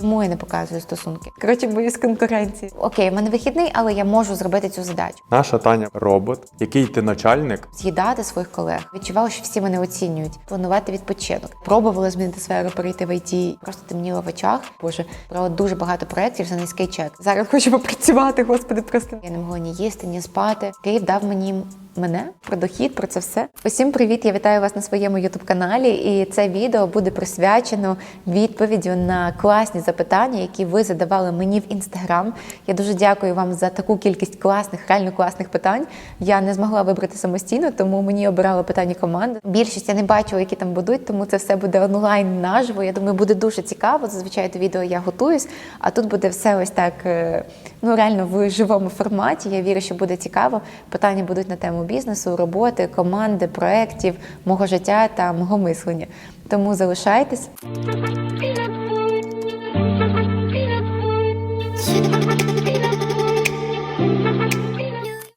Чому я не показую стосунки? Коротше, боюсь конкуренції. Окей, в мене вихідний, але я можу зробити цю задачу. Наша Таня робот, який ти начальник. З'їдати своїх колег. Відчувала, що всі мене оцінюють. Планувати відпочинок. Пробувала змінити сферу, перейти в ІТ. Просто темніло в очах. Боже, про дуже багато проєктів за низький чек. Зараз хочу попрацювати, господи, просто я не могла ні їсти, ні спати. Київ дав мені. Мене про дохід, про це все. Усім привіт! Я вітаю вас на своєму ютуб каналі. І це відео буде присвячено відповіддю на класні запитання, які ви задавали мені в інстаграм. Я дуже дякую вам за таку кількість класних, реально класних питань. Я не змогла вибрати самостійно, тому мені обирала питання команди. Більшість я не бачила, які там будуть, тому це все буде онлайн наживо. Я думаю, буде дуже цікаво. Зазвичай до відео я готуюсь, а тут буде все ось так. е, Ну реально в живому форматі. Я вірю, що буде цікаво. Питання будуть на тему бізнесу, роботи, команди, проєктів, мого життя та мого мислення. Тому залишайтесь.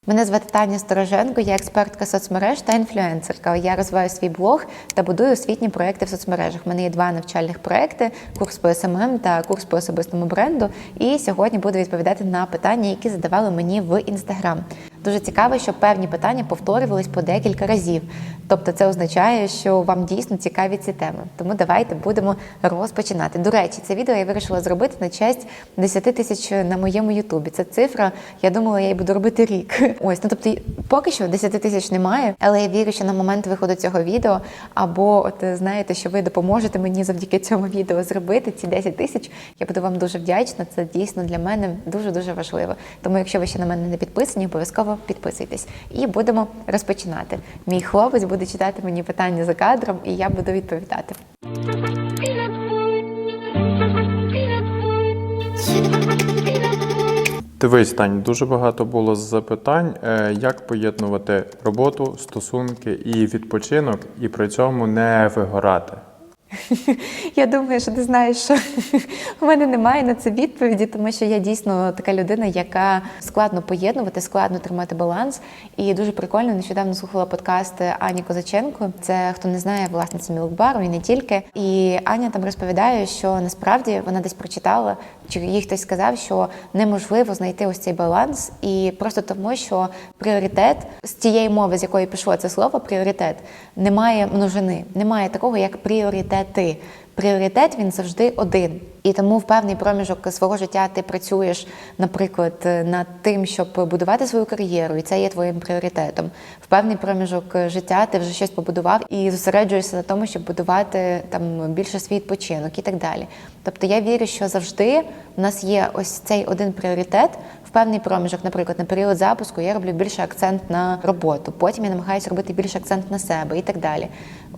Мене звати Таня Стороженко, я експертка соцмереж та інфлюенсерка. Я розвиваю свій блог та будую освітні проекти в соцмережах. У мене є два навчальних проекти: курс по СММ та курс по особистому бренду. І сьогодні буду відповідати на питання, які задавали мені в інстаграм. Дуже цікаво, що певні питання повторювались по декілька разів. Тобто, це означає, що вам дійсно цікаві ці теми. Тому давайте будемо розпочинати. До речі, це відео я вирішила зробити на честь 10 тисяч на моєму Ютубі. Це цифра. Я думала, я її буду робити рік. Ось, ну тобто, поки що 10 тисяч немає, але я вірю, що на момент виходу цього відео, або от е, знаєте, що ви допоможете мені завдяки цьому відео зробити ці 10 тисяч. Я буду вам дуже вдячна. Це дійсно для мене дуже дуже важливо. Тому, якщо ви ще на мене не підписані, обов'язково підписуйтесь. І будемо розпочинати. Мій хлопець буде читати мені питання за кадром, і я буду відповідати. Дивись, Тань, дуже багато було запитань, е, як поєднувати роботу, стосунки і відпочинок, і при цьому не вигорати. Я думаю, що ти знаєш, що у мене немає на це відповіді, тому що я дійсно така людина, яка складно поєднувати, складно тримати баланс. І дуже прикольно нещодавно слухала подкаст Ані Козаченко. Це хто не знає, власниця мілкбару і не тільки. І Аня там розповідає, що насправді вона десь прочитала, чи їй хтось сказав, що неможливо знайти ось цей баланс, і просто тому, що пріоритет з тієї мови, з якої пішло це слово, пріоритет, немає множини, немає такого, як пріоритети. Пріоритет він завжди один. І тому в певний проміжок свого життя ти працюєш, наприклад, над тим, щоб будувати свою кар'єру, і це є твоїм пріоритетом. В певний проміжок життя ти вже щось побудував і зосереджуєшся на тому, щоб будувати там більше свій відпочинок і так далі. Тобто я вірю, що завжди в нас є ось цей один пріоритет. В певний проміжок, наприклад, на період запуску я роблю більше акцент на роботу. Потім я намагаюся робити більше акцент на себе і так далі.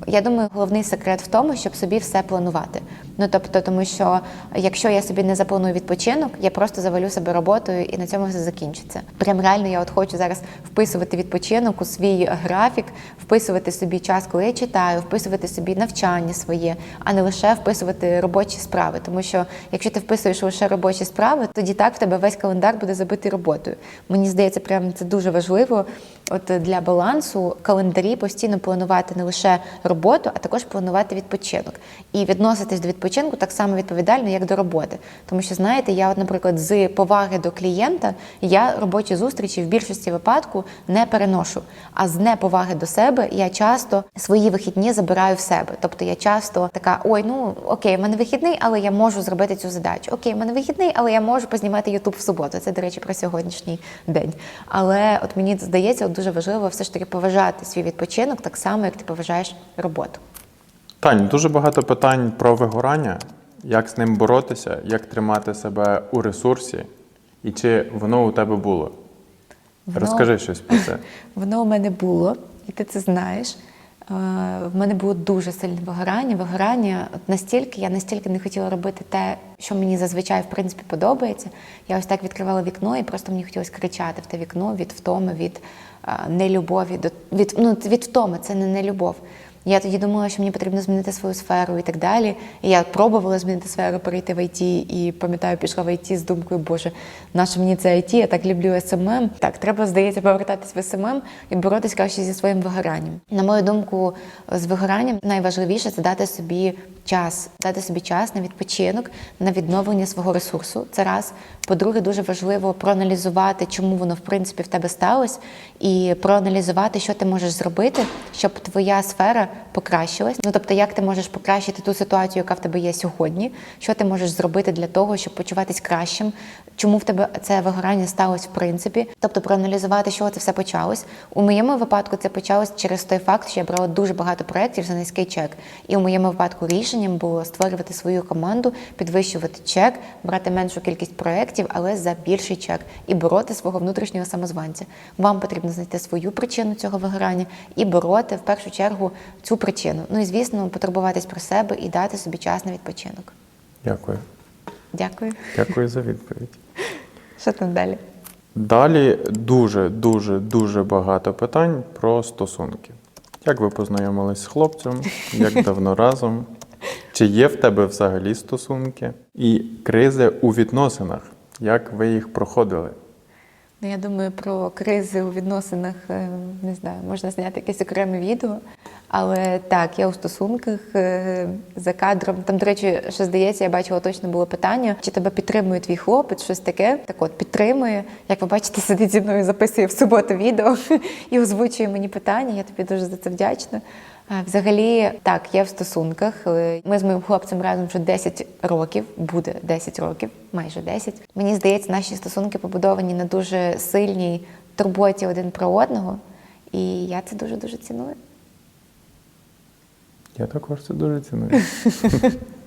Я думаю, головний секрет в тому, щоб собі все планувати. Ну тобто, тому що якщо я собі не запланую відпочинок, я просто завалю себе роботою і на цьому все закінчиться. Прям реально я от хочу зараз вписувати відпочинок у свій графік, вписувати собі час, коли я читаю, вписувати собі навчання своє, а не лише вписувати робочі справи. Тому що якщо ти вписуєш лише робочі справи, тоді так в тебе весь календар буде забитий роботою. Мені здається, прям це дуже важливо. От для балансу календарі постійно планувати не лише роботу, а також планувати відпочинок і відноситись до відпочинку так само відповідально, як до роботи. Тому що знаєте, я, от, наприклад, з поваги до клієнта я робочі зустрічі в більшості випадку не переношу. А з неповаги до себе я часто свої вихідні забираю в себе. Тобто я часто така: ой, ну окей, в мене вихідний, але я можу зробити цю задачу. Окей, в мене вихідний, але я можу познімати Ютуб в суботу. Це, до речі, про сьогоднішній день. Але от мені здається, от дуже важливо все ж таки поважати свій відпочинок так само, як ти поважаєш роботу. Тань, дуже багато питань про вигорання, як з ним боротися, як тримати себе у ресурсі, і чи воно у тебе було. Воно- Розкажи щось про це. Воно у мене було, і ти це знаєш. Е, В мене було дуже сильне вигорання. Вигорання настільки, я настільки не хотіла робити те, що мені зазвичай в принципі подобається. Я ось так відкривала вікно, і просто мені хотілося кричати в те вікно від втоми, від е, нелюбові, до від, ну, від втоми, це не нелюбов. Я тоді думала, що мені потрібно змінити свою сферу і так далі. І я пробувала змінити сферу, перейти в ІТ, і пам'ятаю, пішла в ІТ з думкою, боже, наше мені це ІТ, я так люблю СММ. Так, треба, здається, повертатись в СММ і боротися краще зі своїм вигоранням. На мою думку, з вигоранням найважливіше це дати собі час, дати собі час на відпочинок, на відновлення свого ресурсу. Це раз. По-друге, дуже важливо проаналізувати, чому воно в принципі в тебе сталося, і проаналізувати, що ти можеш зробити, щоб твоя сфера покращилась. Ну тобто, як ти можеш покращити ту ситуацію, яка в тебе є сьогодні, що ти можеш зробити для того, щоб почуватись кращим, чому в тебе це вигорання сталося в принципі. Тобто проаналізувати, що це все почалось. У моєму випадку це почалось через той факт, що я брала дуже багато проєктів за низький чек. І у моєму випадку рішенням було створювати свою команду, підвищувати чек, брати меншу кількість проєктів, але за більший чек і бороти свого внутрішнього самозванця. Вам потрібно знайти свою причину цього вигорання і бороти в першу чергу цю причину. Ну і звісно, потурбуватись про себе і дати собі час на відпочинок. Дякую. Дякую. Дякую за відповідь. Що там далі? Далі дуже, дуже, дуже багато питань про стосунки. Як ви познайомились з хлопцем? Як давно разом? Чи є в тебе взагалі стосунки? І кризи у відносинах? Як ви їх проходили? Ну, я думаю, про кризи у відносинах е, не знаю, можна зняти якесь окреме відео. Але так, я у стосунках е, за кадром. Там, до речі, що здається, я бачила точно було питання, чи тебе підтримує твій хлопець, щось таке. Так от підтримує. Як ви бачите, сидить зі мною, записує в суботу відео і озвучує мені питання. Я тобі дуже за це вдячна. Взагалі, так, я в стосунках. Е, Ми з моїм хлопцем разом вже 10 років, буде 10 років, майже 10. Мені здається, наші стосунки побудовані на дуже сильній турботі один про одного. І я це дуже дуже ціную. Я також це дуже ціную.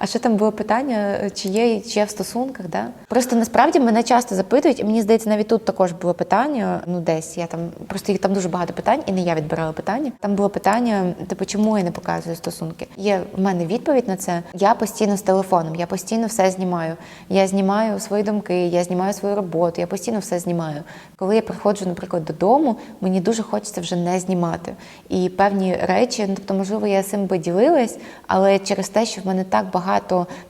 А що там було питання, чи є, чи є в стосунках? Да? Просто насправді мене часто запитують, і мені здається, навіть тут також було питання. Ну, десь я там просто їх там дуже багато питань, і не я відбирала питання. Там було питання: типу, чому я не показую стосунки? Є в мене відповідь на це. Я постійно з телефоном, я постійно все знімаю. Я знімаю свої думки, я знімаю свою роботу, я постійно все знімаю. Коли я приходжу, наприклад, додому, мені дуже хочеться вже не знімати. І певні речі, ну тобто, можливо, я цим би ділилась, але через те, що в мене так багато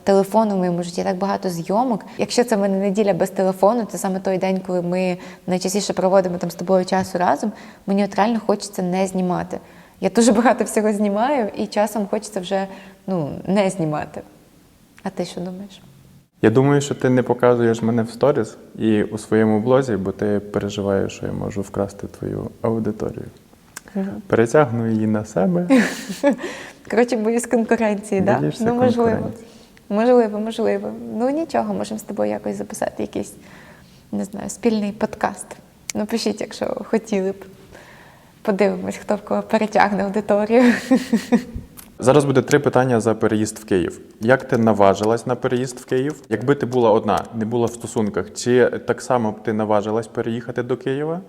телефону в моєму житті, так багато зйомок. Якщо це в мене неділя без телефону, це саме той день, коли ми найчастіше проводимо там з тобою часу разом. Мені от реально хочеться не знімати. Я дуже багато всього знімаю, і часом хочеться вже ну, не знімати. А ти що думаєш? Я думаю, що ти не показуєш мене в сторіс і у своєму блозі, бо ти переживаєш, що я можу вкрасти твою аудиторію. Перетягну її на себе. Коротше, боюсь конкуренції, так? Боїшся Ну, можливо. Можливо, можливо. Ну нічого, можемо з тобою якось записати якийсь, не знаю, спільний подкаст. Напишіть, якщо хотіли б. Подивимось, хто в кого перетягне аудиторію. Зараз буде три питання за переїзд в Київ. Як ти наважилась на переїзд в Київ? Якби ти була одна, не була в стосунках, чи так само б ти наважилась переїхати до Києва?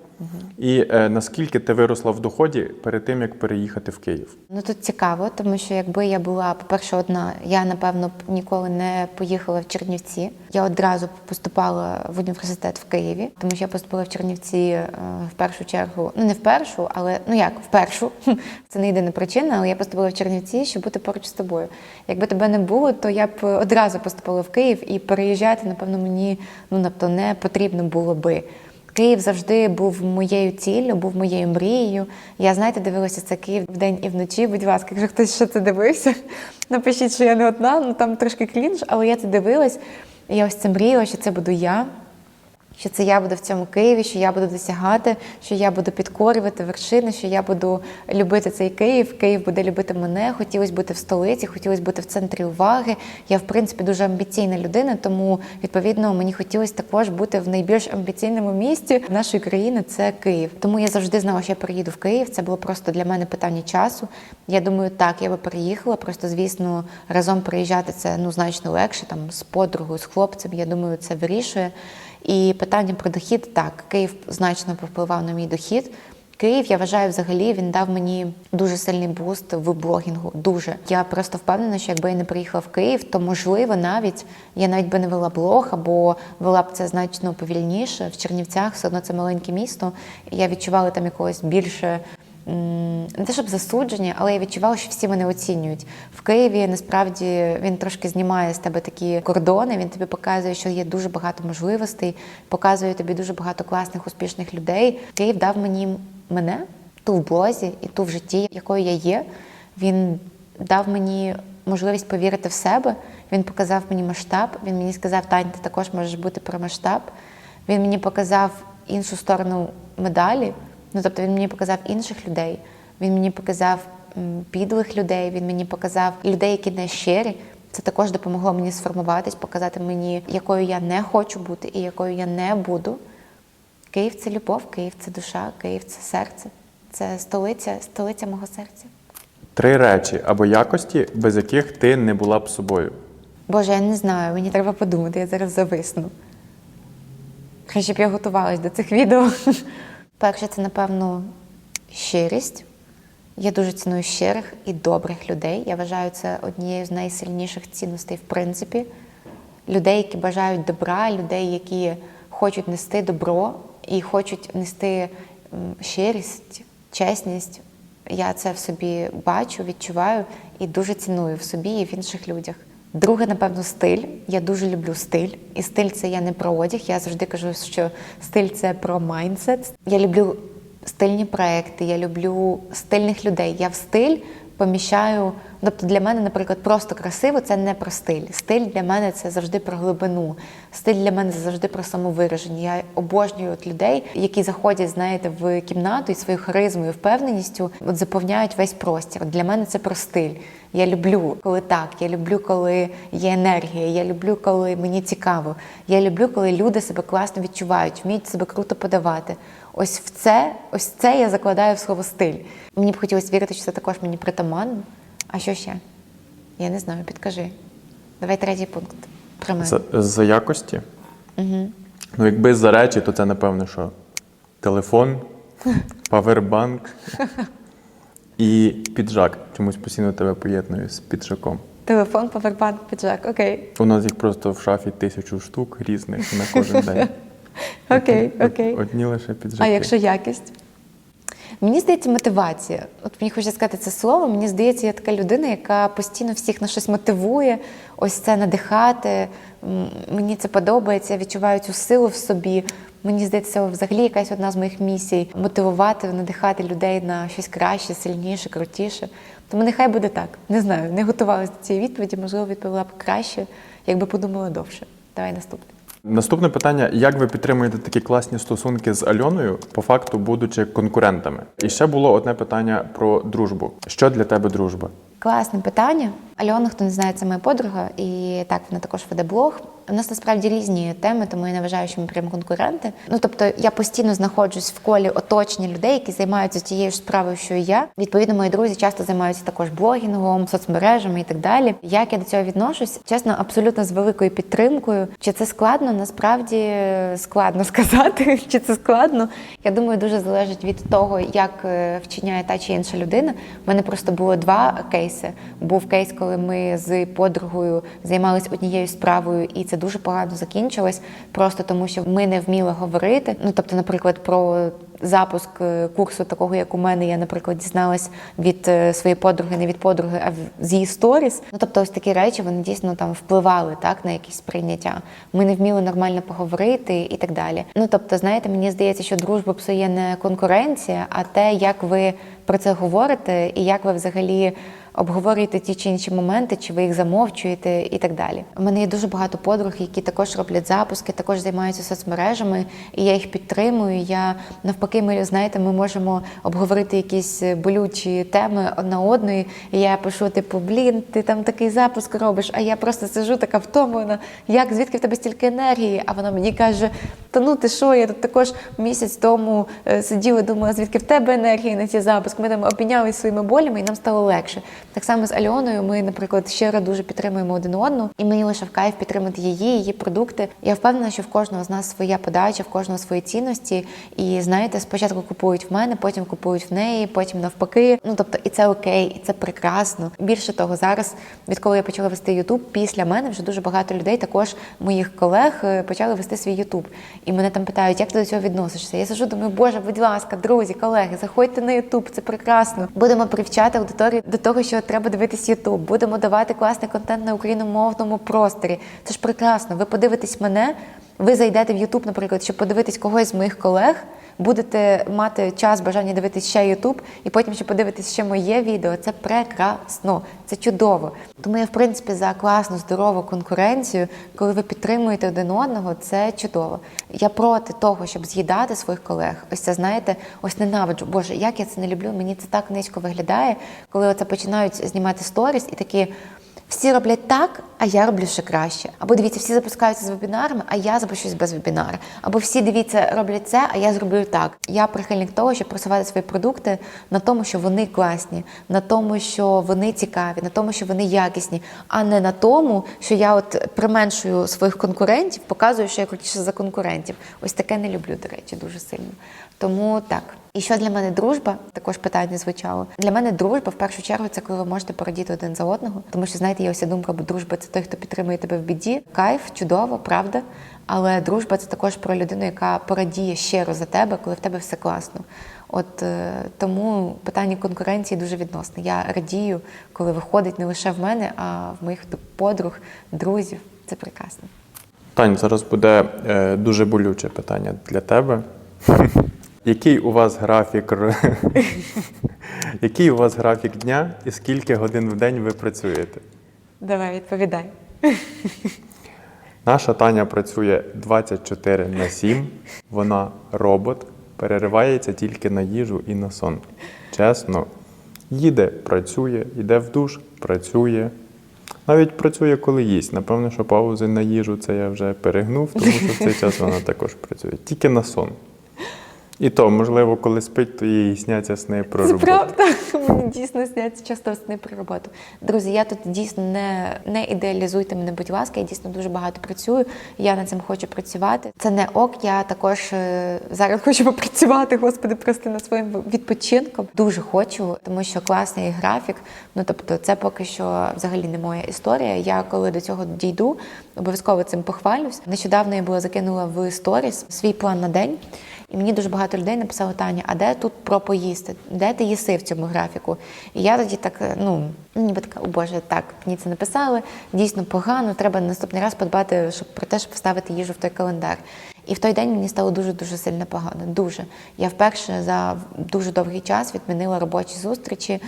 І е, наскільки ти виросла в доході перед тим, як переїхати в Київ? Ну тут цікаво, тому що якби я була, по-перше, одна, я напевно б ніколи не поїхала в Чернівці. Я одразу поступала в університет в Києві, тому що я поступила в Чернівці е, в першу чергу. Ну не в першу, але ну як в першу. Це не єдина причина, але я поступила в Чернівці, щоб бути поруч з тобою. Якби тебе не було, то я б одразу поступила в Київ і переїжджати, напевно, мені ну тобто не потрібно було би. Київ завжди був моєю ціллю, був моєю мрією. Я, знаєте, дивилася це Київ вдень і вночі. Будь ласка, якщо хтось ще це дивився, напишіть, що я не одна, ну там трошки клінж, але я це дивилась. І я ось це мріяла, що це буду я. Що це я буду в цьому Києві, що я буду досягати, що я буду підкорювати вершини, що я буду любити цей Київ. Київ буде любити мене. Хотілося бути в столиці, хотілося бути в центрі уваги. Я, в принципі, дуже амбіційна людина, тому відповідно мені хотілося також бути в найбільш амбіційному місті нашої країни. Це Київ. Тому я завжди знала, що я переїду в Київ. Це було просто для мене питання часу. Я думаю, так, я би переїхала. Просто, звісно, разом переїжджати це ну значно легше, там з подругою, з хлопцем. Я думаю, це вирішує. І питання про дохід так, Київ значно повпливав на мій дохід. Київ, я вважаю, взагалі він дав мені дуже сильний буст в блогінгу. Дуже я просто впевнена, що якби я не приїхала в Київ, то можливо навіть я навіть би не вела блог, або вела б це значно повільніше. В Чернівцях все одно це маленьке місто. Я відчувала там якогось більше. Не те, щоб засудження, але я відчувала, що всі мене оцінюють. В Києві насправді він трошки знімає з тебе такі кордони. Він тобі показує, що є дуже багато можливостей, показує тобі дуже багато класних, успішних людей. Київ дав мені мене ту в блозі і ту в житті, якою я є. Він дав мені можливість повірити в себе. Він показав мені масштаб. Він мені сказав, Тань, ти також можеш бути про масштаб. Він мені показав іншу сторону медалі. Ну, тобто він мені показав інших людей. Він мені показав підлих людей, він мені показав людей, які не щирі. Це також допомогло мені сформуватись, показати мені, якою я не хочу бути і якою я не буду. Київ це любов, Київ це душа, Київ це серце. Це столиця, столиця мого серця. Три речі або якості, без яких ти не була б собою. Боже, я не знаю, мені треба подумати, я зараз зависну. Краще б я готувалась до цих відео. Перше, це, напевно, щирість. Я дуже ціную щирих і добрих людей. Я вважаю це однією з найсильніших цінностей, в принципі. Людей, які бажають добра, людей, які хочуть нести добро і хочуть нести щирість, чесність. Я це в собі бачу, відчуваю і дуже ціную в собі і в інших людях. Друге, напевно, стиль. Я дуже люблю стиль. І стиль це я не про одяг. Я завжди кажу, що стиль це про майндсет. Я люблю стильні проекти, я люблю стильних людей. Я в стиль поміщаю. Тобто для мене, наприклад, просто красиво це не про стиль. Стиль для мене це завжди про глибину. Стиль для мене це завжди про самовираження. Я обожнюю от людей, які заходять, знаєте, в кімнату і своєю харизмою, впевненістю от заповняють весь простір. Для мене це про стиль. Я люблю, коли так. Я люблю, коли є енергія. Я люблю, коли мені цікаво. Я люблю, коли люди себе класно відчувають, вміють себе круто подавати. Ось в це, ось це я закладаю в слово стиль. Мені б хотілося вірити, що це також мені притаманно. А що ще? Я не знаю, підкажи. Давай третій пункт про мене. За, за якості. Угу. Ну, якби за речі, то це напевно, що телефон, павербанк і піджак. Чомусь постійно тебе поєдную з піджаком. Телефон, павербанк, піджак. Окей. У нас їх просто в шафі тисячу штук різних на кожен день. Окей, окей. Одні лише піджаки. А якщо якість? Мені здається, мотивація. От мені хочеться сказати це слово. Мені здається, я така людина, яка постійно всіх на щось мотивує, ось це надихати. Мені це подобається, я відчуваю цю силу в собі. Мені здається, це взагалі якась одна з моїх місій мотивувати, надихати людей на щось краще, сильніше, крутіше. Тому нехай буде так. Не знаю, не готувалася до цієї відповіді, можливо, відповіла б краще, якби подумала довше. Давай наступне. Наступне питання: як ви підтримуєте такі класні стосунки з Альоною, по факту будучи конкурентами? І ще було одне питання про дружбу. Що для тебе дружба? Класне питання. Альона, хто не знає, це моя подруга, і так вона також веде блог. У нас насправді різні теми, тому я не вважаю, що ми прям конкуренти. Ну тобто я постійно знаходжусь в колі оточення людей, які займаються тією ж справою, що і я. Відповідно, мої друзі часто займаються також блогінгом, соцмережами і так далі. Як я до цього відношусь? Чесно, абсолютно з великою підтримкою. Чи це складно? Насправді складно сказати, чи це складно. Я думаю, дуже залежить від того, як е, вчиняє та чи інша людина. У мене просто було два кейси. Був кейс, коли ми з подругою займалися однією справою, і це дуже погано закінчилось, просто тому що ми не вміли говорити. Ну тобто, наприклад, про запуск е, курсу такого, як у мене, я, наприклад, дізналась від е, своєї подруги, не від подруги, а з її сторіс. Ну тобто, ось такі речі вони дійсно там впливали так на якісь сприйняття. Ми не вміли нормально поговорити і так далі. Ну тобто, знаєте, мені здається, що дружба псує не конкуренція, а те, як ви про це говорите, і як ви взагалі. Обговорюєте ті чи інші моменти, чи ви їх замовчуєте і так далі. У мене є дуже багато подруг, які також роблять запуски, також займаються соцмережами, і я їх підтримую. Я навпаки, ми знаєте, ми можемо обговорити якісь болючі теми одна одної. І я пишу, типу, блін, ти там такий запуск робиш, а я просто сижу така втомлена. Як звідки в тебе стільки енергії? А вона мені каже: Та ну ти що, я тут також місяць тому е, сиділа, думала, звідки в тебе енергії на цей запуск. Ми там обмінялися своїми болями, і нам стало легше. Так само з Альоною ми, наприклад, щиро дуже підтримуємо один одну, і мені лише в кайф підтримати її, її продукти. Я впевнена, що в кожного з нас своя подача, в кожного свої цінності. І знаєте, спочатку купують в мене, потім купують в неї, потім навпаки. Ну тобто, і це окей, і це прекрасно. Більше того, зараз, відколи я почала вести Ютуб, після мене вже дуже багато людей, також моїх колег, е, почали вести свій Ютуб. І мене там питають, як ти до цього відносишся. Я сижу, думаю, боже, будь ласка, друзі, колеги, заходьте на Ютуб, це прекрасно. Будемо привчати аудиторію до того, що треба дивитись Ютуб, будемо давати класний контент на україномовному просторі. Це ж прекрасно. Ви подивитесь мене. Ви зайдете в YouTube, наприклад, щоб подивитись когось з моїх колег, будете мати час, бажання дивитись ще YouTube, і потім ще подивитись ще моє відео. Це прекрасно, це чудово. Тому я, в принципі, за класну, здорову конкуренцію, коли ви підтримуєте один одного, це чудово. Я проти того, щоб з'їдати своїх колег. Ось це знаєте, ось ненавиджу. Боже, як я це не люблю. Мені це так низько виглядає, коли оце починають знімати сторіс і такі. Всі роблять так, а я роблю ще краще. Або дивіться, всі запускаються з вебінарами, а я запущусь без вебінара. Або всі дивіться, роблять це, а я зроблю так. Я прихильник того, щоб просувати свої продукти на тому, що вони класні, на тому, що вони цікаві, на тому, що вони якісні, а не на тому, що я от применшую своїх конкурентів, показую, що я крутіше за конкурентів. Ось таке не люблю, до речі, дуже сильно. Тому так. І що для мене дружба? Також питання звучало. Для мене дружба в першу чергу це коли ви можете порадіти один за одного. Тому що знаєте, є ось думка, бо дружба це той, хто підтримує тебе в біді. Кайф, чудово, правда. Але дружба це також про людину, яка порадіє щиро за тебе, коли в тебе все класно. От е, тому питання конкуренції дуже відносне. Я радію, коли виходить не лише в мене, а в моїх подруг, друзів. Це прекрасно. Тань, зараз буде е, дуже болюче питання для тебе. Який у вас графік Який у вас графік дня і скільки годин в день ви працюєте? Давай відповідай. Наша Таня працює 24 на 7. Вона робот, переривається тільки на їжу і на сон. Чесно, їде, працює, йде в душ, працює. Навіть працює, коли їсть. Напевно, що паузи на їжу це я вже перегнув, тому що в цей час вона також працює. Тільки на сон. І то, можливо, коли спить, то їй сняться сни про Це роботу. правда. Мені дійсно сняться часто сни про роботу. Друзі, я тут дійсно не, не ідеалізуйте мене, будь ласка. Я дійсно дуже багато працюю. Я над цим хочу працювати. Це не ок. Я також е, зараз хочу попрацювати, господи, просто над своїм відпочинком. Дуже хочу, тому що класний графік. Ну тобто, це поки що взагалі не моя історія. Я коли до цього дійду, обов'язково цим похвалюсь. Нещодавно я була закинула в сторіс свій план на день. І мені дуже багато людей написало Таня, а де тут про поїсти? Де ти їси в цьому графіку? І я тоді так, ну ніби така, о Боже, так мені це написали. Дійсно погано. Треба наступний раз подбати, щоб про те, щоб вставити їжу в той календар. І в той день мені стало дуже дуже сильно погано. Дуже я вперше за дуже довгий час відмінила робочі зустрічі,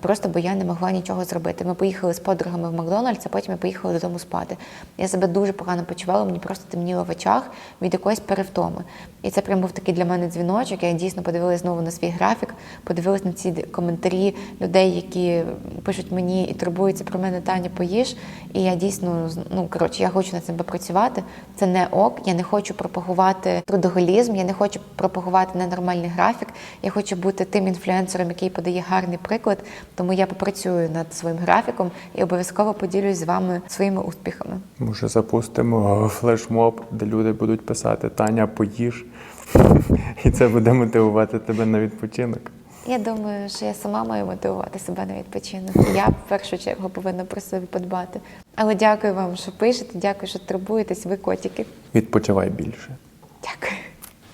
просто бо я не могла нічого зробити. Ми поїхали з подругами в Макдональдс, а потім я поїхала додому спати. Я себе дуже погано почувала, мені просто темніло в очах від якоїсь перевтоми. І це прям був такий для мене дзвіночок. Я дійсно подивилась знову на свій графік, подивилась на ці коментарі людей, які пишуть мені і турбуються про мене Таня, поїж. І я дійсно ну коротше, я хочу над цим попрацювати. Це не ок. Я не хочу пропагувати трудоголізм, я не хочу пропагувати ненормальний графік. Я хочу бути тим інфлюенсером, який подає гарний приклад. Тому я попрацюю над своїм графіком і обов'язково поділюсь з вами своїми успіхами. Може, запустимо флешмоб, де люди будуть писати Таня, поїж. І це буде мотивувати тебе на відпочинок. Я думаю, що я сама маю мотивувати себе на відпочинок. Я в першу чергу повинна про себе подбати. Але дякую вам, що пишете, дякую, що турбуєтесь, ви котики. Відпочивай більше. Дякую.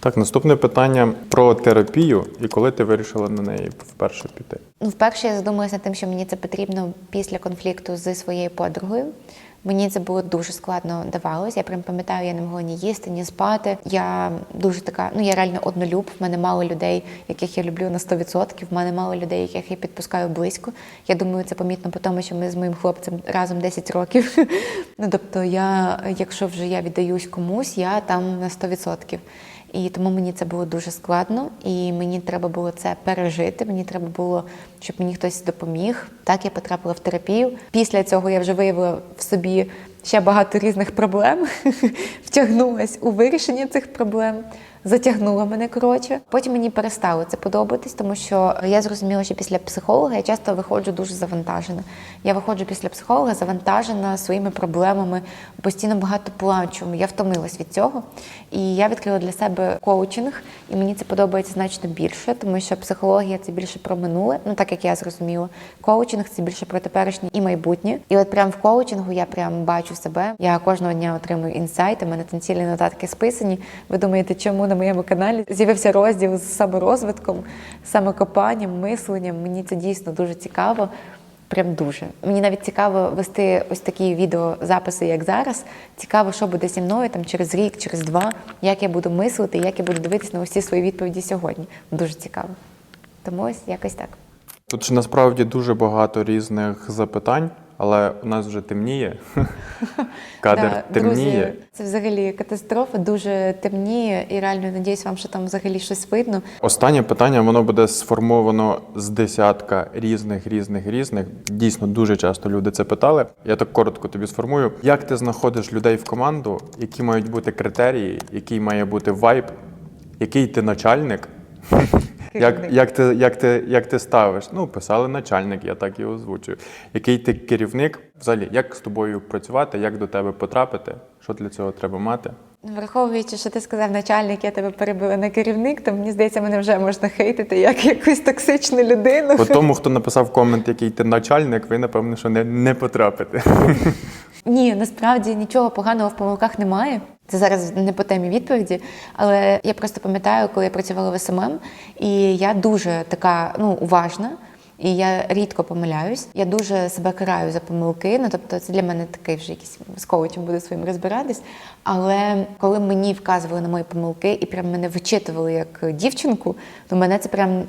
Так, наступне питання про терапію і коли ти вирішила на неї вперше піти. Ну, вперше я задумалася над тим, що мені це потрібно після конфлікту зі своєю подругою. Мені це було дуже складно давалось. Я прям пам'ятаю, я не могла ні їсти, ні спати. Я дуже така, ну я реально однолюб. В мене мало людей, яких я люблю на 100%. В мене мало людей, яких я підпускаю близько. Я думаю, це помітно по тому, що ми з моїм хлопцем разом 10 років. Ну тобто, я, якщо вже я віддаюсь комусь, я там на 100%. І тому мені це було дуже складно, і мені треба було це пережити. Мені треба було, щоб мені хтось допоміг. Так я потрапила в терапію. Після цього я вже виявила в собі ще багато різних проблем, втягнулася у вирішення цих проблем. Затягнула мене коротше. Потім мені перестало це подобатись, тому що я зрозуміла, що після психолога я часто виходжу дуже завантажена. Я виходжу після психолога завантажена своїми проблемами, постійно багато плачу. Я втомилась від цього. І я відкрила для себе коучинг, і мені це подобається значно більше, тому що психологія це більше про минуле, ну так як я зрозуміла. Коучинг це більше про теперішнє і майбутнє. І от прямо в коучингу я прям бачу себе. Я кожного дня отримую інсайти. У мене там цілі нотатки списані. Ви думаєте, чому на моєму каналі з'явився розділ з саморозвитком, самокопанням, мисленням? Мені це дійсно дуже цікаво. Прям дуже. Мені навіть цікаво вести ось такі відеозаписи, як зараз. Цікаво, що буде зі мною там через рік, через два, як я буду мислити, як я буду дивитися на усі свої відповіді сьогодні. Дуже цікаво. Тому ось якось так. Тут ж насправді дуже багато різних запитань, але у нас вже темніє. Кадр Да, темніє. Друзі, це взагалі катастрофа, дуже темніє, і реально надіюсь вам, що там взагалі щось видно. Останнє питання воно буде сформовано з десятка різних, різних, різних. Дійсно, дуже часто люди це питали. Я так коротко тобі сформую. Як ти знаходиш людей в команду, які мають бути критерії, який має бути вайб, який ти начальник? Як, як, ти, як, ти, як ти ставиш? Ну, писали начальник, я так і озвучую. Який ти керівник? Взагалі, як з тобою працювати, як до тебе потрапити? Що для цього треба мати? Враховуючи, що ти сказав начальник, я тебе перебила на керівник, то мені здається, мене вже можна хейтити як якусь токсичну людину. По тому, хто написав комент, який ти начальник, ви напевно, що не, не потрапите. Ні, насправді нічого поганого в помилках немає. Це зараз не по темі відповіді, але я просто пам'ятаю, коли я працювала в СММ, і я дуже така ну уважна. І я рідко помиляюсь. Я дуже себе караю за помилки. Ну тобто, це для мене такий вже якийсь з коучем буде своїм розбиратись. Але коли мені вказували на мої помилки і прям мене вичитували як дівчинку, то мене це прям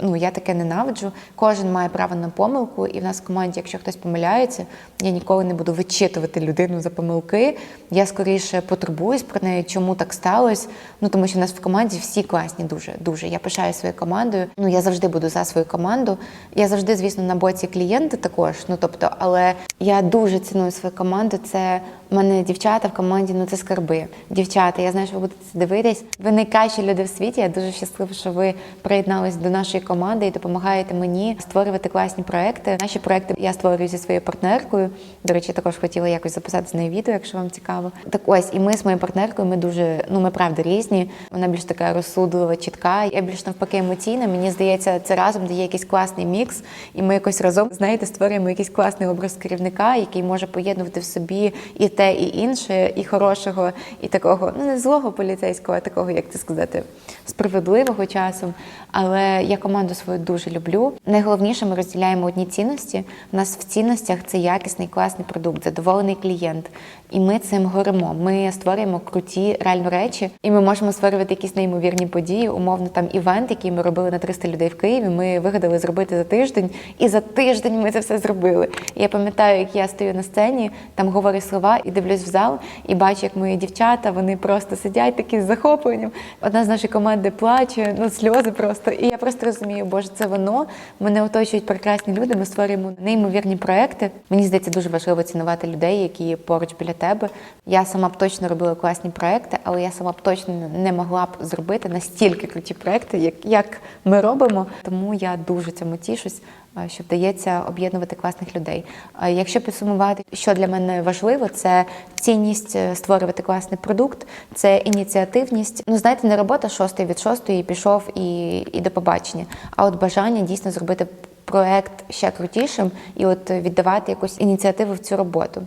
Ну, я таке ненавиджу. Кожен має право на помилку, і в нас в команді, якщо хтось помиляється, я ніколи не буду вичитувати людину за помилки. Я скоріше потурбуюсь про неї, чому так сталося. Ну тому що в нас в команді всі класні, дуже дуже. Я пишаю своєю командою. Ну я завжди буду за свою команду. Я завжди, звісно, на боці клієнта також. Ну тобто, але я дуже ціную свою команду. Це в мене дівчата в команді, ну це скарби. Дівчата, я знаю, що ви будете це дивитись. Ви найкращі люди в світі. Я дуже щаслива, що ви приєднались до нашої команди і допомагаєте мені створювати класні проекти. Наші проекти я створюю зі своєю партнеркою. До речі, також хотіла якось записати з нею відео, якщо вам цікаво. Так ось, і ми з моєю партнеркою, ми дуже, ну ми правда різні. Вона більш така розсудлива, чітка. Я більш навпаки емоційна. Мені здається, це разом дає якийсь класний мікс, і ми якось разом знаєте, створюємо якийсь класний образ керівника, який може поєднувати в собі і те, і інше, і хорошого, і такого, ну не злого поліцейського, а такого, як це сказати, справедливого часом. Але я команду свою дуже люблю. Найголовніше, ми розділяємо одні цінності. У нас в цінностях це якісний класний продукт, задоволений клієнт. І ми цим горимо. Ми створюємо круті реально речі, і ми можемо створювати якісь неймовірні події. Умовно, там івент, який ми робили на 300 людей в Києві. Ми вигадали зробити за тиждень, і за тиждень ми це все зробили. І я пам'ятаю, як я стою на сцені, там говорю слова і дивлюсь в зал, і бачу, як мої дівчата вони просто сидять такі з захопленням. Одна з нашої команди плаче, ну сльози просто. І я просто розумію, боже, це воно. Мене оточують прекрасні люди. Ми створюємо неймовірні проекти. Мені здається, дуже важливо цінувати людей, які поруч біля тебе. Я сама б точно робила класні проекти, але я сама б точно не могла б зробити настільки круті проекти, як, як ми робимо. Тому я дуже цьому тішусь. Е, Що вдається об'єднувати класних людей. Е, Якщо підсумувати, що для мене важливо, це цінність е, створювати класний продукт, це ініціативність. Ну знаєте, не робота шостої від шостої пішов і, і до побачення, а от бажання дійсно зробити проект ще крутішим і от віддавати якусь ініціативу в цю роботу.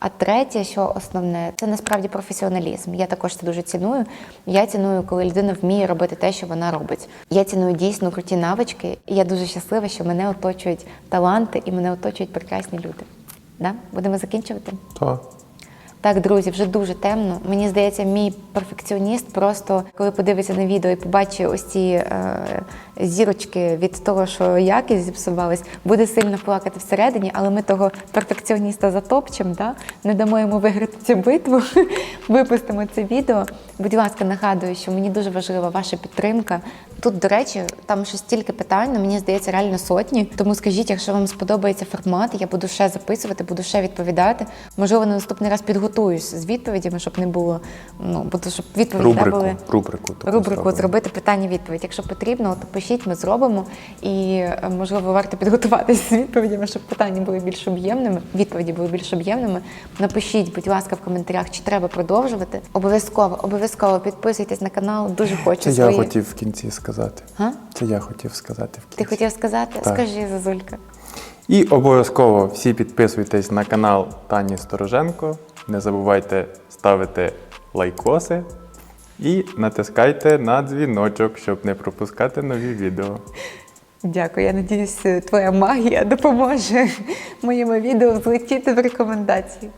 А третє, що основне, це насправді професіоналізм. Я також це дуже ціную. Я ціную, коли людина вміє робити те, що вона робить. Я ціную дійсно круті навички, і я дуже щаслива, що мене оточують таланти і мене оточують прекрасні люди. Да? Будемо закінчувати. Так. Так, друзі, вже дуже темно. Мені здається, мій перфекціоніст просто коли подивиться на відео і побачить ось ці е, зірочки від того, що якість зіпсувалась, буде сильно плакати всередині, але ми того перфекціоніста затопчемо, да? не дамо йому виграти цю битву, випустимо це відео. Будь ласка, нагадую, що мені дуже важлива ваша підтримка. Тут, до речі, там ще стільки питань, мені здається, реально сотні. Тому скажіть, якщо вам сподобається формат, я буду ще записувати, буду ще відповідати. Можливо, на наступний раз підготуюсь з відповідями, щоб не було. Ну, бо щоб відповіді Рубрику. були. Рубрику. Рубрику зробити питання-відповідь. Якщо потрібно, то пишіть, ми зробимо. І е, можливо варто підготуватися з відповідями, щоб питання були більш об'ємними, відповіді були більш об'ємними. Напишіть, будь ласка, в коментарях, чи треба продовжувати. Обов'язково, обов'язково підписуйтесь на канал. Дуже хочу Це свої. я хотів в кінці сказати. Га? Це я хотів сказати в кінці. Ти хотів сказати? Так. Скажи, Зазулька. І обов'язково всі підписуйтесь на канал Тані Стороженко. Не забувайте ставити лайкоси і натискайте на дзвіночок, щоб не пропускати нові відео. Дякую. Я надіюсь, твоя магія допоможе моєму відео злетіти в рекомендації.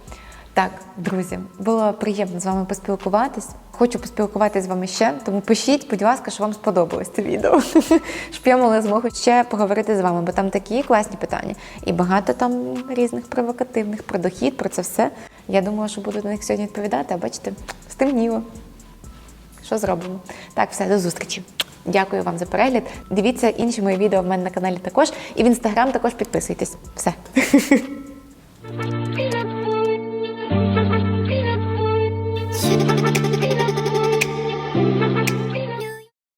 Так, друзі, було приємно з вами поспілкуватись. Хочу поспілкуватися з вами ще, тому пишіть, будь ласка, що вам сподобалось це відео, щоб я мала змогу ще поговорити з вами, бо там такі класні питання. І багато там різних провокативних про дохід, про це все. Я думала, що буду на них сьогодні відповідати, а бачите, стемніло. Що зробимо? Так, все, до зустрічі. Дякую вам за перегляд. Дивіться інші мої відео в мене на каналі також. І в інстаграм також підписуйтесь. Все.